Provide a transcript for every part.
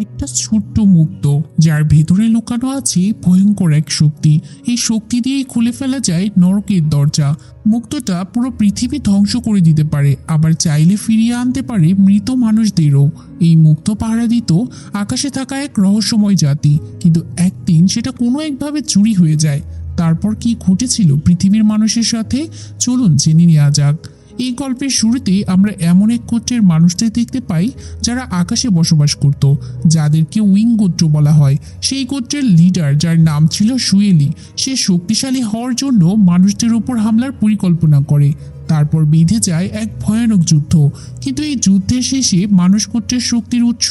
একটা ছোট্ট মুক্ত, যার ভেতরে লুকানো আছে ভয়ঙ্কর এক শক্তি। এই শক্তি দিয়েই খুলে ফেলা যায় নরকের দরজা। মুক্তটা পুরো পৃথিবী ধ্বংস করে দিতে পারে, আবার চাইলে ফিরিয়ে আনতে পারে মৃত মানুষদেরও। এই মুক্ত পাহারা দিত আকাশে থাকা এক রহস্যময় জাতি, কিন্তু একদিন সেটা কোনো একভাবে চুরি হয়ে যায়। তারপর কি ঘটেছিল পৃথিবীর মানুষের সাথে? চলুন জেনে নেওয়া যাক। এই গল্পের শুরুতে আমরা এমন এক গোত্রের মানুষদের দেখতে পাই যারা আকাশে বসবাস করত, যাদেরকে উইং গোত্র বলা হয়। সেই গোত্রের লিডার, যার নাম ছিল সুয়েলি, সে শক্তিশালী হওয়ার জন্য মানুষদের উপর হামলার পরিকল্পনা করে। তারপর বেঁধে যায় এক ভয়ানক যুদ্ধ। কিন্তু এই যুদ্ধের শেষে মানুষ গোত্রের শক্তির উৎস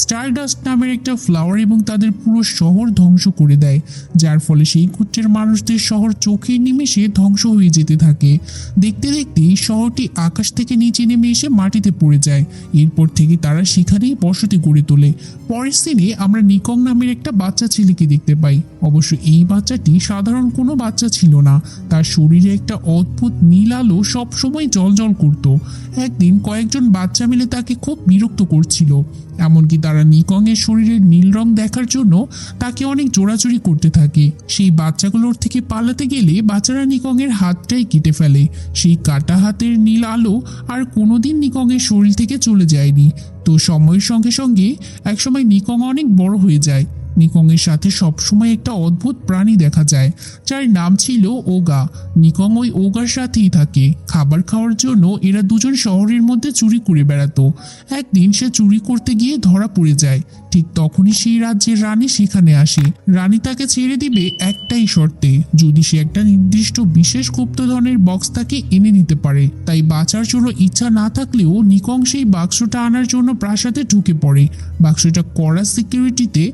স্টারডাস্ট নামের একটা ফ্লাওয়ার এবং তাদের পুরো শহর ধ্বংস করে দেয়, যার ফলে সেই গোত্রের মানুষদের শহর চোখের নিমেষে ধ্বংস হয়ে যেতে থাকে। দেখতে দেখতে শহরটি আকাশ থেকে নিচে নেমে এসে মাটিতে পড়ে যায়। এরপর থেকে তারা সেখানেই বসতি গড়ে তোলে। পরের সিনে আমরা নিকং নামের একটা বাচ্চা ছেলেকে দেখতে পাই। অবশ্য এই বাচ্চাটি সাধারণ কোনো বাচ্চা ছিল না। তার শরীরে একটা অদ্ভুত নীল আলো সবসময় জলজল করত। একদিন কয়েকজন বাচ্চা মিলে তাকে খুব বিরক্ত করছিল। এমনকি তারা নিকংয়ের শরীরের নীল রং দেখার জন্য তাকে অনেক জোড়াজুড়ি করতে থাকে। সেই বাচ্চাগুলোর থেকে পালাতে গেলে বাচ্চারা নিকংয়ের হাতটাই কেটে ফেলে। সেই কাটা হাতের নীল আলো আর কোনোদিন নিকংয়ের শরীর থেকে চলে যায়নি। তো সময়ের সঙ্গে সঙ্গে একসময় নিকং অনেক বড় হয়ে যায়। নিকংয়ের সাথে সবসময় একটা অদ্ভুত প্রাণী দেখা যায়, যার নাম ছিল ওগা। নিকং ওই ওগার সাথেই থাকে। খাবার খাওয়ার জন্য এরা দুজন শহরের মধ্যে চুরি করে বেড়াতো। একদিন সে চুরি করতে গিয়ে ধরা পড়ে যায়। ঠিক তখনই সেই রাজ্যের রানী সেখানে আসে। রানী তাকে ছেড়ে দিবে একটাই শর্তে, যদি সে একটা নির্দিষ্ট বিশেষ গুপ্তধনের বক্স তাকে এনে দিতে পারে, তাই বাঁচার জন্য ইচ্ছা না থাকলেও নিকং সেই বাক্সটা আনার জন্য প্রাসাদে ঢুকে পড়ে। বাক্সটা কড়া সিকিউরিটিতে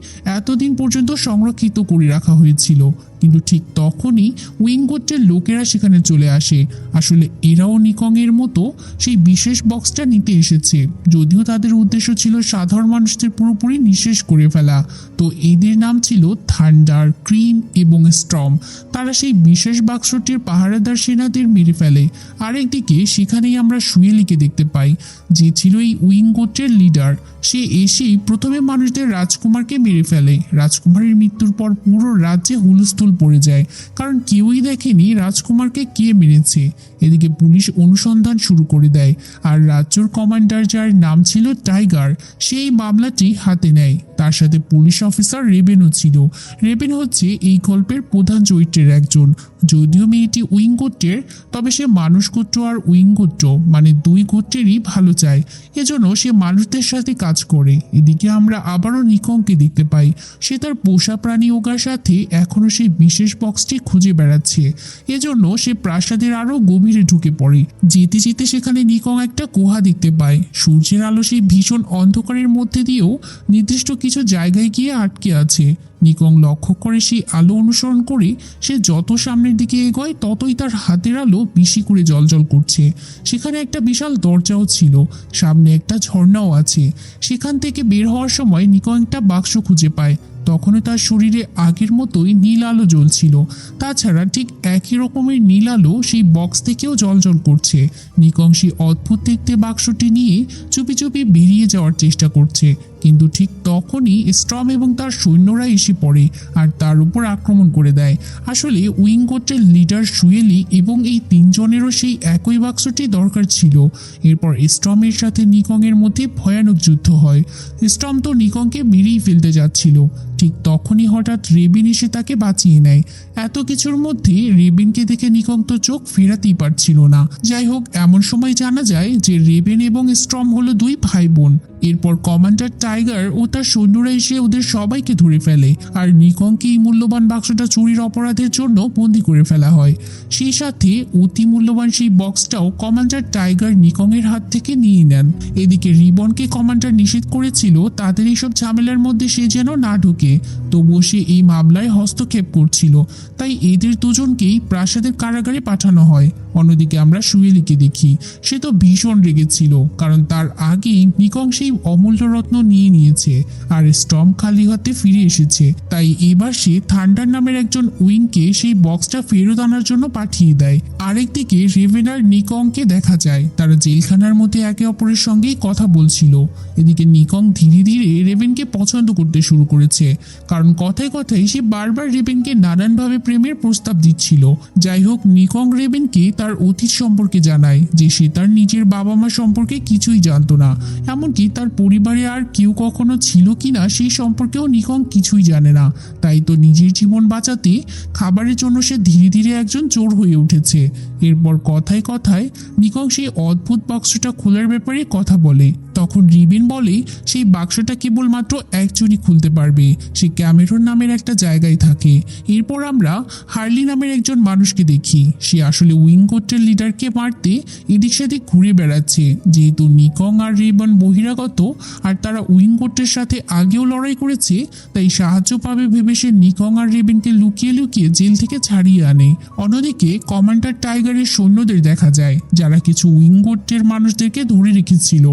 এতদিন পর্যন্ত সংরক্ষিত করে রাখা হয়েছিল। কিন্তু ঠিক তখনই উইঙ্গোটের লোকেরা সেখানে চলে আসে। আসলে এরাও নিকংয়ের মতো সেই বিশেষ বক্সটা নিতে এসেছে। যদিও তাদের উদ্দেশ্য ছিল সাধারণ মানুষদের পুরোপুরি নিঃশেষ করে ফেলা। তো এদের নাম ছিল থান্ডার, ক্রিম এবং স্ট্রম। তারা সেই বিশেষ বাক্সটির পাহারাদার সেনাদের মেরে ফেলে। আরেকদিকে সেখানেই আমরা সুয়েলিকে দেখতে পাই, যে ছিল এই উইং গোত্রের লিডার। সে এসেই প্রথমে মানুষদের রাজকুমারকে মেরে ফেলে। রাজকুমারের মৃত্যুর পর পুরো রাজ্যে হুলস্থুল পড়ে যায়। কারণ কেউই দেখেনি রাজকুমারকে কে মেরেছে। এদিকে পুলিশ অনুসন্ধান শুরু করে দেয়। আর রাজ্যর কমান্ডার যার নাম ছিল টাইগার, সেই মামলাটি হাতে নেয়। তার সাথে পুলিশ অফিসার রেবেনও ছিল। রেবেন হচ্ছে এই গল্পের প্রধান চরিত্রের একজন। যদিও মেয়েটি উইং গোত্রের, তবে সে মানুষ গোত্র আর উইং গোত্র মানে দুই গোত্রেরই ভালো চায়। এজন্য সে মানুষদের সাথে কাজ করে। এদিকে আমরা আবারও নিকংকে দেখতে পাই। সে তার পোষা প্রাণী ওগার সাথে এখনও সেই বিশেষ বক্সটি খুঁজে বেড়াচ্ছে। এজন্য সে প্রাসাদের আরও গভীরে ঢুকে পড়ে। যেতে যেতে সেখানে নিকং একটা গুহা দেখতে পায়। সূর্যের আলো সেই ভীষণ অন্ধকারের মধ্যে দিয়েও নির্দিষ্ট কিছু জায়গায় গিয়ে আটকে আছে। নিকং লক্ষ্য করে সেই আলো অনুসরণ করে সে যত সামনের দিকে এগোয়, ততই তার হাতের আলো বেশি করে জলজল করছে। সেখানে একটা বিশাল দরজাও ছিল, সামনে একটা ঝর্ণাও আছে। সেখান থেকে বের হওয়ার সময় নিকং একটা বাক্স খুঁজে পায়। তখনও তার শরীরে আগের মতোই নীল আলো জ্বলছিল। তাছাড়া ঠিক একই রকমের নীল আলো সেই বক্স থেকেও জলজল করছে। নিকং সেই অদ্ভুত দেখতে বাক্সটি নিয়ে চুপি চুপি বেরিয়ে যাওয়ার চেষ্টা করছে। কিন্তু ঠিক তখনই স্ট্রম এবং তার সৈন্যরা এসে পড়ে আর তার উপর আক্রমণ করে দেয়। আসলে উইং কোটের লিডার সুয়েলি এবং এই তিনজনেরও সেই একই বাক্সটি দরকার ছিল। এরপর স্ট্রমের সাথে নিকংয়ের মধ্যে ভয়ানক যুদ্ধ হয়। স্ট্রম তো নিকংকে মেরেই ফেলতে যাচ্ছিল। ঠিক তখনই হঠাৎ রেবিন এসে তাকে বাঁচিয়ে নেয়। এত কিছুর মধ্যে রেবিনকে দেখে নিকং তো চোখ ফেরাতেই পারছিল না। যাই হোক, এমন সময় জানা যায় যে রেবেন এবং স্ট্রম হলো দুই ভাই বোন এরপর কমান্ডার টাইগার ও তার সৈন্যরা এসে ওদের সবাইকে ধরে ফেলে আর নিকংকে এই মূল্যবান বাক্সটা চুরির অপরাধের জন্য বন্দি করে ফেলা হয়। সেই সাথে অতি মূল্যবান সেই বক্সটাও কমান্ডার টাইগার নিকংয়ের হাত থেকে নিয়ে নেন। এদিকে রিবনকে কমান্ডার নিষেধ করেছিল, তাদের এইসব ঝামেলার মধ্যে সে যেন না ঢুকে। তবুও সে এই মামলায় হস্তক্ষেপ করছিল। তাই এদের দুজনকেই প্রাসাদের কারাগারে পাঠানো হয়। অন্যদিকে আমরা সুয়েলিকে দেখি, সে তো ভীষণ রেগেছিল, কারণ তার আগেই নিকং সেই অমূল্য রত্ন নিয়ে নিয়েছে আর স্টম খালি হাতে ফিরে এসেছে। তাই এবার সে থান্ডার নামের একজন উইংকে সেই বক্সটা ফেরত আনার জন্য পাঠিয়ে দেয়। আরেকদিকে রেভেনার নিকংকে দেখা যায়, তারা জেলখানার মধ্যে একে অপরের সঙ্গেই কথা বলছিল। এদিকে নিকং ধীরে ধীরে রেভেনকে পছন্দ করতে শুরু করেছে। কারণ কথায় কথায় সে বারবার রেভেনকে নানানভাবে প্রেমের প্রস্তাব দিচ্ছিল। যাই হোক, নিকং রেভেনকে তার অতীত সম্পর্কে জানায় যে সে তার নিজের বাবা মা সম্পর্কে কিছুই জানতো না। এমনকি তার পরিবারে আর কেউ কখনো ছিল কি না সেই সম্পর্কেও নিকং কিছুই জানে না। তাই তো নিজের জীবন বাঁচাতে খাবারের জন্য সে ধীরে ধীরে একজন চোর হয়ে উঠেছে। এরপর কথায় কথায় নিকং সেই অদ্ভুত বাক্সটা খোলার ব্যাপারে কথা বলে। তখন রিবিন বলে, সেই বাক্সটা কেবলমাত্র একজনই খুলতে পারবে। সে ক্যামেরন নামের একটা জায়গায় থাকে। এরপর আমরা হার্লি নামের একজন মানুষকে দেখি। সে আসলে উইং গোত্রের লিডারকে মারতে এদিক সেদিক ঘুরে বেড়াচ্ছে। যেহেতু নিকং আর রিবন বহিরাগত, আর তারা উইং গোত্রের সাথে আগেও লড়াই করেছে, তাই সাহায্য পাবে ভেবে সে নিকং আর রেবেনকে লুকিয়ে লুকিয়ে জেল থেকে ছাড়িয়ে আনে। অন্যদিকে কমান্ডার টাইগারের সৈন্যদের দেখা যায়, যারা কিছু উইং গোত্রের মানুষদেরকে ধরে রেখেছিল।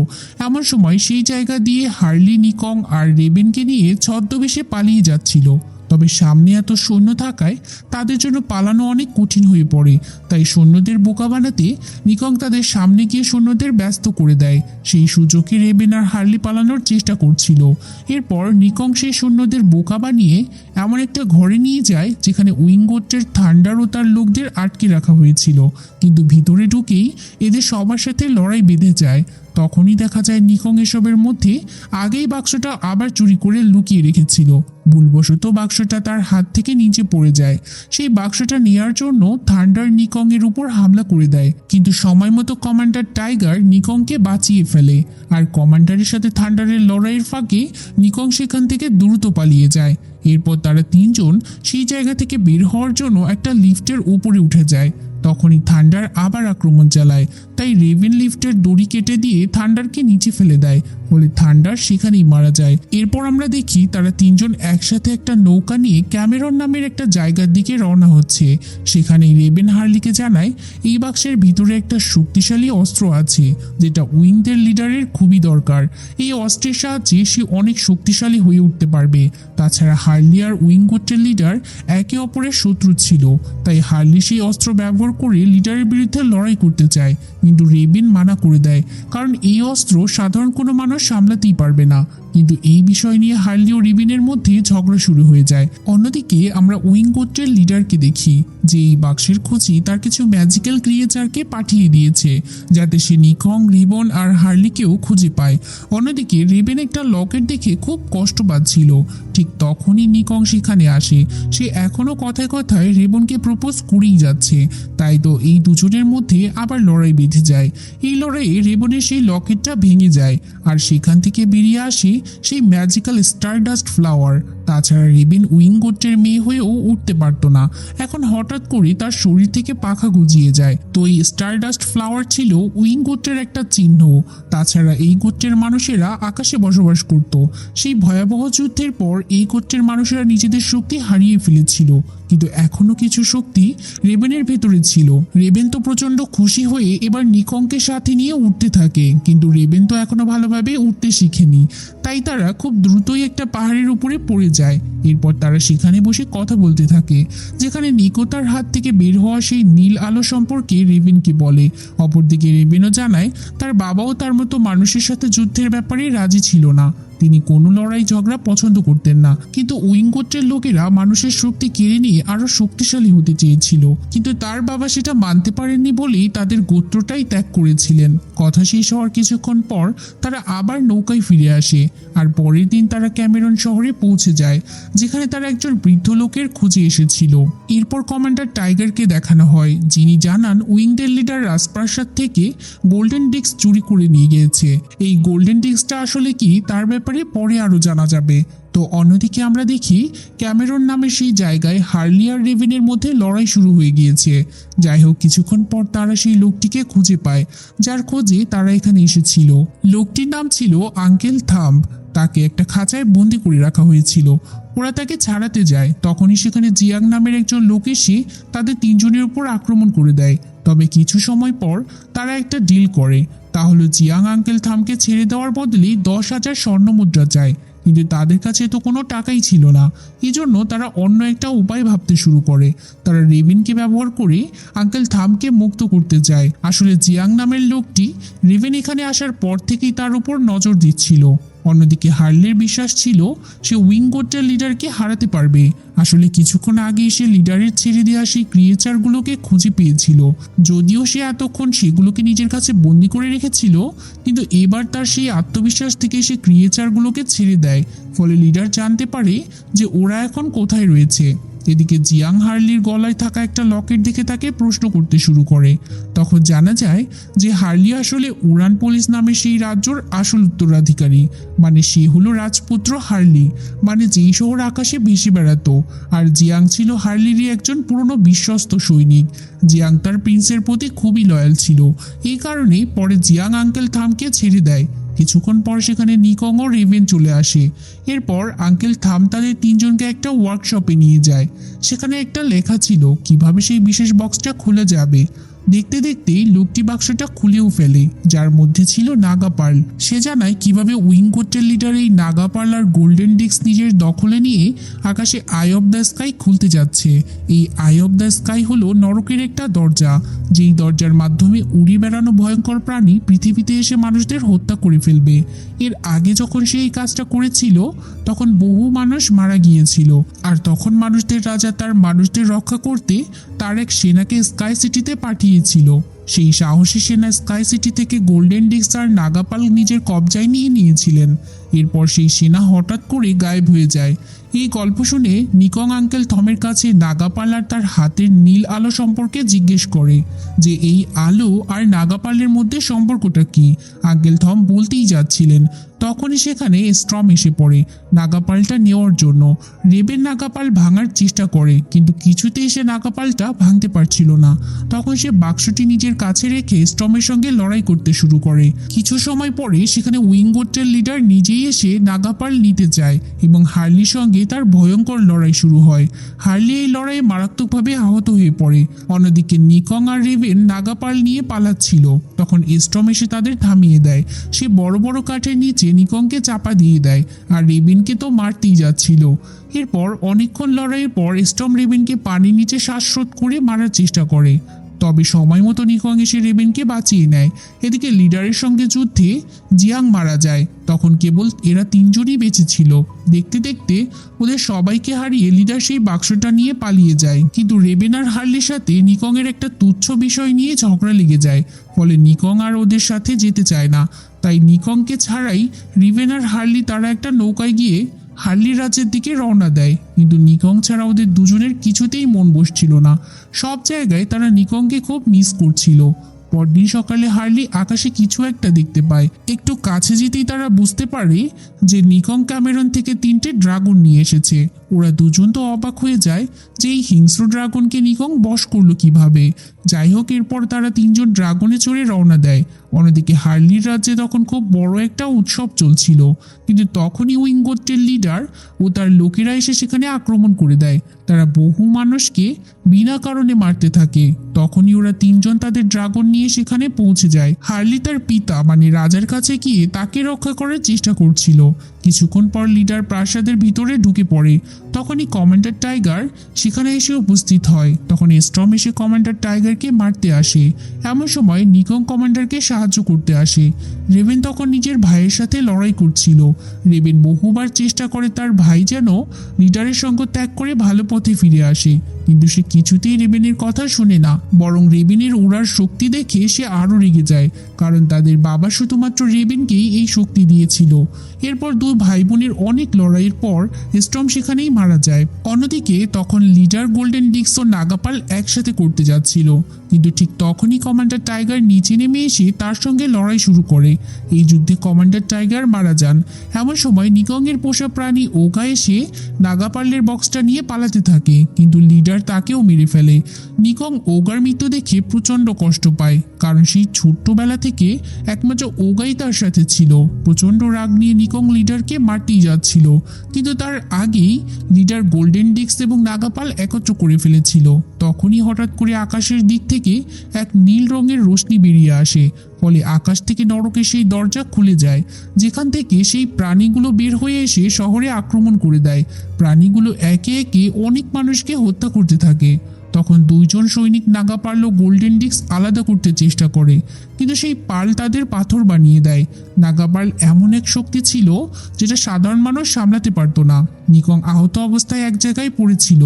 এমন সময় সেই জায়গা দিয়ে হার্লি, নিকং আর রেবেনকে নিয়ে ছদ্মবেশে পালিয়ে যাচ্ছিল। তবে সামনে এত সৈন্য থাকায় তাদের জন্য পালানো অনেক কঠিন হয়ে পড়ে। তাই সৈন্যদের বোকা বানাতে নিকং তাদের সামনে গিয়ে সৈন্যদের ব্যস্ত করে দেয়। সেই সুযোগে রেবেন আর হার্লি পালানোর চেষ্টা করছিল। এরপর নিকং সেই সৈন্যদের বোকা বানিয়ে এমন একটা ঘরে নিয়ে যায়, যেখানে উইং গোত্রের থান্ডার ও তার লোকদের আটকে রাখা হয়েছিল। কিন্তু ভিতরে ঢুকেই এদের সবার সাথে লড়াই বেঁধে যায়। তখনই দেখা যায় নিকং এসবের মধ্যে আগেই বাক্সটা আবার চুরি করে লুকিয়ে রেখেছিল। ভুলবশত বাক্সটা তার হাত থেকে নিচে পড়ে যায়। সেই বাক্সটা নেয়ার জন্য থান্ডার নিকং এর উপর হামলা করে দেয়। কিন্তু সময় মতো কমান্ডার টাইগার নিকংকে বাঁচিয়ে ফেলে। আর কমান্ডারের সাথে থান্ডারের লড়াইয়ের ফাঁকে নিকং সেখান থেকে দ্রুত পালিয়ে যায়। এরপর তারা তিনজন সেই জায়গা থেকে বের হওয়ার জন্য একটা লিফটের উপরে উঠে যায়। তখনই থান্ডার আবার আক্রমণ চালায়। তাই রেভেন লিফটের দড়ি কেটে দিয়ে থান্ডারকে নিচে ফেলে দেয়। ফলে থান্ডার সেখানেই মারা যায়। এরপর আমরা দেখি তারা তিনজন একসাথে একটা নৌকা নিয়ে ক্যামেরন নামের একটা জায়গার দিকে রওনা হচ্ছে। সেখানে রেবেন হার্লিকে জানায়, এই বাক্সের ভিতরে একটা শক্তিশালী অস্ত্র আছে, যেটা উইংদের লিডারের খুবই দরকার। এই অস্ত্রের সাহায্যে সে অনেক শক্তিশালী হয়ে উঠতে পারবে। তাছাড়া হার্লি আর উইং গোত্রের লিডার একে অপরের শত্রু ছিল, তাই হার্লি সেই অস্ত্র ব্যবহার করে লিডারের বিরুদ্ধে লড়াই করতে চায়। কিন্তু রেবিন মানা করে দেয়, কারণ এই অস্ত্র সাধারণ কোনো মানুষ সামলাতেই পারবে না। কিন্তু এই বিষয় নিয়ে হার্লি ও রিবিনের মধ্যে ঝগড়া শুরু হয়ে যায়। অন্যদিকে আমরা উইং গোত্রের লিডারকে দেখি, যে এই বাক্সের খোঁজি তার কিছু ম্যাজিক্যাল ক্রিয়েচারকে পাঠিয়ে দিয়েছে, যাতে সে নিকং, রিবন আর হার্লিকেও খুঁজে পায়। অন্যদিকে রেবেন একটা লকেট দেখে খুব কষ্ট পাচ্ছিল। ঠিক তখনই নিকং সেখানে আসে। সে এখনও কথায় কথায় রেবনকে প্রপোজ করেই যাচ্ছে। তাই তো এই দুজনের মধ্যে আবার লড়াই বেঁধে যায়। এই লড়াইয়ে রেবনের সেই লকেটটা ভেঙে যায়। আর সেখান থেকে বেরিয়ে আসে সেই ম্যাজিক্যাল স্টারডাস্ট ফ্লাওয়ার তাছাড়া রেবেন উইং গোত্রের মেয়ে হয়েও উঠতে পারতো না। এখন হঠাৎ করে তার শরীর থেকে পাখা গজিয়ে যায়। তো এই স্টারডাস্ট ফ্লাওয়ার ছিল উইং গোত্রের একটা চিহ্ন। তাছাড়া এই গোত্রের মানুষেরা আকাশে বসবাস করত। সেই ভয়াবহ যুদ্ধের পর এই গোত্রের মানুষেরা নিজেদের শক্তি হারিয়ে ফেলেছিল। কিন্তু এখনও কিছু শক্তি রেবেনের ভেতরে ছিল। রেবেন তো প্রচণ্ড খুশি হয়ে এবার নিকংকে সাথে নিয়ে উঠতে থাকে। কিন্তু রেবেন তো এখনও ভালোভাবে উঠতে শিখেনি। তাই তারা খুব দ্রুতই একটা পাহাড়ের উপরে পড়ে যায়। এরপর তারা সেখানে বসে কথা বলতে থাকে, যেখানে নিকো তার হাত থেকে বের হওয়া সেই নীল আলো সম্পর্কে রেবেনকে বলে। অপরদিকে রেবেনও জানায়, তার বাবাও তার মতো মানুষের সাথে যুদ্ধের ব্যাপারে রাজি ছিল না। তিনি কোনো লড়াই ঝগড়া পছন্দ করতেন না। কিন্তু উইং গোত্রের লোকেরা মানুষের শক্তি কেড়ে নিয়ে আরও শক্তিশালী হতে চেয়েছিল। কিন্তু তার বাবা সেটা মানতে পারেননি বলেই তাদের গোত্রটাই ত্যাগ করেছিলেন। কথা শেষ হওয়ার কিছুক্ষণ পর তারা আবার নৌকায় ফিরে আসে আর পরের দিন তারা ক্যামেরন শহরে পৌঁছে যায়, যেখানে তারা একজন বৃদ্ধ লোকের খুঁজে এসেছিল। এরপর কমান্ডার টাইগারকে দেখানো হয়, যিনি জানান উইংদের লিডার রাজপ্রাসাদ থেকে গোল্ডেন ডিস্ক চুরি করে নিয়ে গিয়েছে। এই গোল্ডেন ডিস্কটা আসলে কি, তার ব্যাপারে পরে আরও জানা যাবে। তো অন্যদিকে আমরা দেখি, ক্যামেরন নামের সেই জায়গায় হার্লি আর রেভেনের মধ্যে লড়াই শুরু হয়ে গিয়েছে। যাই হোক, কিছুক্ষণ পর তারা সেই লোকটিকে খুঁজে পায়, যার খোঁজে তারা এখানে এসেছিল। লোকটির নাম ছিল আঙ্কেল থাম্ব। তাকে একটা খাঁচায় বন্দি করে রাখা হয়েছিল। ওরা তাকে ছাড়াতে যায়। তখনই সেখানে জিয়াং নামের একজন লোক এসে তাদের তিনজনের উপর আক্রমণ করে দেয়। তবে কিছু সময় পর তারা একটা ডিল করে। তা হলো জিয়াং আঙ্কেল থামকে ছেড়ে দেওয়ার বদলে দশ হাজার স্বর্ণ মুদ্রা চায়। কিন্তু তাদের কাছে তো কোনো টাকাই ছিল না। এজন্য তারা অন্য একটা উপায় ভাবতে শুরু করে। তারা রেভিনকে ব্যবহার করে আঙ্কেল থামকে মুক্ত করতে চায়। আসলে জিয়াং নামের লোকটি রেভেন এখানে আসার পর থেকেই তার উপর নজর দিচ্ছিল। অন্যদিকে হার্লের বিশ্বাস ছিল সে উইং গোট্টার লিডারকে হারাতে পারবে। আসলে কিছুক্ষণ আগে সে লিডারের ছেড়ে দেওয়া সেই ক্রিয়েচারগুলোকে খুঁজে পেয়েছিল। যদিও সে এতক্ষণ সেগুলোকে নিজের কাছে বন্দি করে রেখেছিল, কিন্তু এবার তার সেই আত্মবিশ্বাস থেকে সে ক্রিয়েচারগুলোকে ছেড়ে দেয়। ফলে লিডার জানতে পারে যে ওরা এখন কোথায় রয়েছে। এদিকে জিয়াং হার্লির গলায় থাকা একটা লকেট দেখে তাকে প্রশ্ন করতে শুরু করে। তখন জানা যায় যে হার্লি আসলে উড়ান পুলিশ নামে সেই রাজ্যর আসল উত্তরাধিকারী। মানে সে হলো রাজপুত্র হার্লি। মানে যেই শহর আকাশে ভেসে বেড়াতো। আর জিয়াং ছিল হার্লিরই একজন পুরনো বিশ্বস্ত সৈনিক। জিয়াং তার প্রিন্সের প্রতি খুবই লয়াল ছিল। এই কারণে পরে জিয়াং আঙ্কেল থামকে ছেড়ে দেয়। কিছুক্ষণ পর সেখানে নিকং ও রেভেন চলে আসে। এরপর আঙ্কেল থাম তাদের তিনজনকে একটা ওয়ার্কশপে নিয়ে যায়। সেখানে একটা লেখা ছিল, কীভাবে সেই বিশেষ বক্সটা খুলে যাবে। দেখতে দেখতেই লোকটি বাক্সটা খুলেও ফেলে, যার মধ্যে ছিল নাগা পার্ল। সে জানায় কীভাবে উইং গোটের লিডার এই নাগা পার্ল আর গোল্ডেন ডিস্ক নিজের দখলে নিয়ে আকাশে আই অফ দ্য স্কাই খুলতে যাচ্ছে। এই আই অফ দ্য স্কাই হলো নরকের একটা দরজা, যেই দরজার মাধ্যমে উড়ে বেড়ানো ভয়ঙ্কর প্রাণী পৃথিবীতে এসে মানুষদের হত্যা করে ফেলবে। এর আগে যখন সে এই কাজটা করেছিল, তখন বহু মানুষ মারা গিয়েছিল। আর তখন মানুষদের রাজা তার মানুষদের রক্ষা করতে তার এক সেনাকে স্কাই সিটিতে পাঠিয়েছিল সেই সাহসী সেনা স্কাই সিটি থেকে গোল্ডেন ডিস্ক আর নাগাপাল নিজের কবজায় নিয়ে নিয়েছিলেন। এরপর সেই সেনা হঠাৎ করে গায়েব হয়ে যায়। এই গল্প শুনে নিকং আঙ্কেল থমের কাছে নাগাপাল আর তার হাতের নীল আলো সম্পর্কে জিজ্ঞেস করে যে, এই আলো আর নাগাপালের মধ্যে সম্পর্কটা কি? আঙ্কেল থম বলতেই যাচ্ছিলেন। তখনই সেখানে স্ট্রম এসে পড়ে নাগাপালটা নেওয়ার জন্য। রেবের নাগাপাল ভাঙার চেষ্টা করে, কিন্তু কিছুতেই সে নাগাপালটা ভাঙতে পারছিল না। তখন সে বাক্সটি নিজের কাছে রেখে স্ট্রমের সঙ্গে লড়াই করতে শুরু করে। কিছু সময় পরে সেখানে উইংগোটের লিডার নিজেই এসে নাগাপাল নিতে চায় এবং হার্লির সঙ্গে তার ভয়ঙ্কর লড়াই শুরু হয়। হার্লি এই লড়াইয়ে মারাত্মকভাবে আহত হয়ে পড়ে। অন্যদিকে নিকং আর রেভেন নাগাপাল নিয়ে পালাচ্ছিল। তখন স্ট্রম এসে তাদের থামিয়ে দেয়। সে বড় বড় কাঠের নিচে নিকংকে চাপা দিয়ে দেয় আর রেবিনকে তো মারতেই যাচ্ছিল। এরপর অনেকক্ষণ লড়াইয়ের পর স্টম রেবিনকে পানির নিচে শ্বাসরোধ করে মারার চেষ্টা করে। তবে সময় মতো নিকং এসে রেবেনকে বাঁচিয়ে নেয়। এদিকে লিডারের সঙ্গে যুদ্ধে জিয়াং মারা যায়। তখন কেবল এরা তিনজনই বেঁচে ছিল। দেখতে দেখতে ওদের সবাইকে হারিয়ে লিডার সেই বাক্সটা নিয়ে পালিয়ে যায়। কিন্তু রেবেন আর হার্লির সাথে নিকংয়ের একটা তুচ্ছ বিষয় নিয়ে ঝগড়া লেগে যায়। ফলে নিকং আর ওদের সাথে যেতে চায় না। তাই নিকংকে ছাড়াই রিভেন আর হার্লি তারা একটা নৌকায় গিয়ে হার্লি রাজ্যের দিকে রওনা দেয়। কিন্তু নিকং ছাড়া ওদের দুজনের কিছুতেই মন বসছিল না। সব জায়গায় তারা নিকংকে খুব মিস করছিল। পরদিন সকালে হার্লি আকাশে কিছু একটা দেখতে পায়। একটু কাছে যেতেই তারা বুঝতে পারে যে নিকং ক্যামেরন থেকে তিনটে ড্রাগন নিয়ে এসেছে। ওরা দুজন তো অবাক হয়ে যায় যে এই হিংস্র ড্রাগনকে নিকং বশ করল কীভাবে। যাই হোক, এরপর তারা তিনজন ড্রাগনে চড়ে রওনা দেয়। অন্যদিকে হার্লির রাজ্যে তখন খুব বড় একটা উৎসব চলছিল। কিন্তু তখনই উইঙ্গোটের লিডার ও তার লোকেরা এসে সেখানে আক্রমণ করে দেয়। তারা বহু মানুষকে বিনা কারণে মারতে থাকে। তখনই ওরা তিনজন তাদের ড্রাগন নিয়ে সেখানে পৌঁছে যায়। হার্লি তার পিতা মানে রাজার কাছে গিয়ে তাকে রক্ষা করার চেষ্টা করছিল। কিছুক্ষণ পর লিডার প্রাসাদের ভিতরে ঢুকে পড়ে। তখনই কমান্ডার টাইগার সেখানে এসে উপস্থিত হয়। তখন স্ট্রম এসে কমান্ডার টাইগারকে মারতে আসে। এমন সময় নিকং কমান্ডারকে সাহায্য করতে আসে। রেবেন তখন নিজের ভাইয়ের সাথে লড়াই করছিল। রেবেন বহুবার চেষ্টা করে তার ভাই যেন লিডারের সঙ্গ ত্যাগ করে ভালো পথে ফিরে আসে। কিন্তু সে কিছুতেই রেবেনের কথা শুনে না। বরং রেবেনের ওড়ার শক্তি দেখে সে আরও রেগে যায়। কারণ তাদের বাবা শুধুমাত্র রেবেনকেই এই শক্তি দিয়েছিল। এরপর দুই ভাই বোনের অনেক লড়াইয়ের পর স্টম সেখানেই মারা যায়। অন্যদিকে তখন লিডার গোল্ডেন ডিক্স ও নাগাপাল একসাথে করতে যাচ্ছিল। কিন্তু ঠিক তখনই কমান্ডার টাইগার নিচে নেমে এসে তার সঙ্গে লড়াই শুরু করে। এই যুদ্ধে কমান্ডার টাইগার মারা যান। এমন সময় নিকংয়ের পোষা প্রাণী ওগা এসে নাগাপাল্লের বক্সটা নিয়ে পালাতে থাকে, কিন্তু লিডার তাকেও মেরে ফেলে। নিকং ওগার মৃত্যু দেখে প্রচণ্ড কষ্ট পায়, কারণ সেই ছোট্টবেলা থেকে একমাত্র ওগাই তার সাথে ছিল। প্রচণ্ড রাগ নিয়ে নিকং লিডারকে মারতেই যাচ্ছিল, কিন্তু তার আগেই লিডার গোল্ডেন ডিক্স এবং নাগাপাল একত্র করে ফেলেছিল। তখনই হঠাৎ করে আকাশের দিক থেকে এক নীল রঙের রশ্মি বেরিয়ে আসে। ফলে আকাশ থেকে নরকে সেই দরজা খুলে যায়, যেখান থেকে সেই প্রাণীগুলো বের হয়ে এসে শহরে আক্রমণ করে দেয়। প্রাণীগুলো একে একে অনেক মানুষকে হত্যা করতে থাকে। তখন দুইজন সৈনিক নাগা পারল গোল্ডেন ডিস্ক আলাদা করতে চেষ্টা করে, কিন্তু সেই পাল তাদের পাথর বানিয়ে দেয়। নাগাপাল এমন এক শক্তি ছিল যেটা সাধারণ মানুষ সামলাতে পারতো না। নিকং আহত অবস্থায় এক জায়গায় পড়েছিল।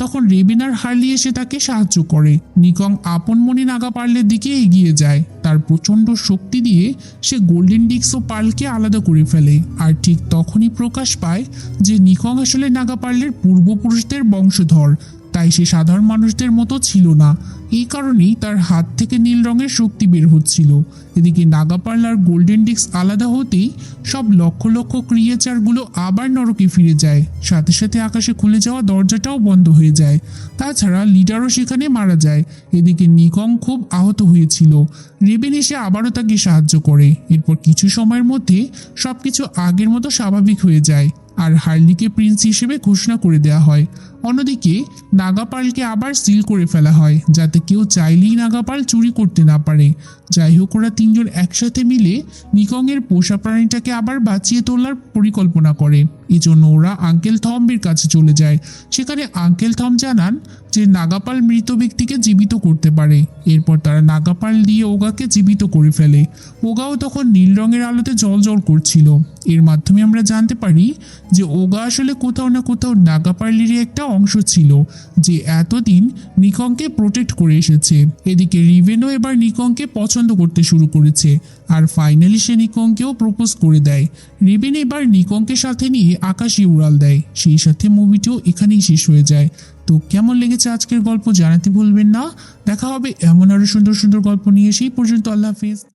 তখন রেবিনার হার্লি এসে তাকে সাহায্য করে। নিকং আপন মনে নাগা পার্লের দিকে এগিয়ে যায়। তার প্রচণ্ড শক্তি দিয়ে সে গোল্ডেন ডিস্ক ও পালকে আলাদা করে ফেলে। আর ঠিক তখনই প্রকাশ পায় যে নিকং আসলে নাগা পার্লের পূর্বপুরুষদের বংশধর। তাই সে সাধারণ মানুষদের মতো ছিল না। এই কারণেই তার হাত থেকে নীল রঙের শক্তি বের হচ্ছিল। এদিকে নাগাপার্ল আর গোল্ডেন ডিস্ক আলাদা হতেই সব লক্ষ লক্ষ ক্রিয়েচারগুলো আবার নরকে ফিরে যায়। সাথে সাথে আকাশে খুলে যাওয়া দরজাটাও বন্ধ হয়ে যায়। তাছাড়া লিডারও সেখানে মারা যায়। এদিকে নিকং খুব আহত হয়েছিল। রেবেন এসে আবারও তাকে সাহায্য করে। এরপর কিছু সময়ের মধ্যে সবকিছু আগের মতো স্বাভাবিক হয়ে যায়। আর হার্লিকে প্রিন্স হিসেবে ঘোষণা করে দেওয়া হয়। অন্যদিকে নাগাপালকে আবার সিল করে ফেলা হয়, যাতে কেউ চাইলেই নাগাপাল চুরি করতে না পারে। যাই হোক, ওরা তিনজন একসাথে মিলে নিকংয়ের পোষা প্রাণীটাকে আবার বাঁচিয়ে তোলার পরিকল্পনা করে। এজন্য ওরা আঙ্কেল থম্বের কাছে চলে যায়। সেখানে আঙ্কেল থম জানান যে নাগাপাল মৃত ব্যক্তিকে জীবিত করতে পারে। এরপর তারা নাগাপাল দিয়ে ওগাকে জীবিত করে ফেলে। ওগাও তখন নীল রঙের আলোতে জল জল করছিল। এর মাধ্যমে আমরা জানতে পারি যে ওগা আসলে কোথাও না কোথাও নাগাপার্লিরই একটা অংশ ছিল যে এতদিন নিকংকে প্রোটেক্ট করে এসেছে। এদিকে রিভেনও এবার নিকংকে পছন্দ করতে শুরু করেছে আর ফাইনালি সে নিকংকেও প্রপোজ করে দেয়। রিভেন এবার নিকংকে সাথে নিয়ে আকাশে উড়াল দেয়। সেই সাথে মুভিটিও এখানেই শেষ হয়ে যায়। তো কেমন লেগেছে আজকের গল্প জানাতে ভুলবেন না। দেখা হবে এমন আরও সুন্দর সুন্দর গল্প নিয়ে সেই পর্যন্ত আল্লাহ হাফিজ।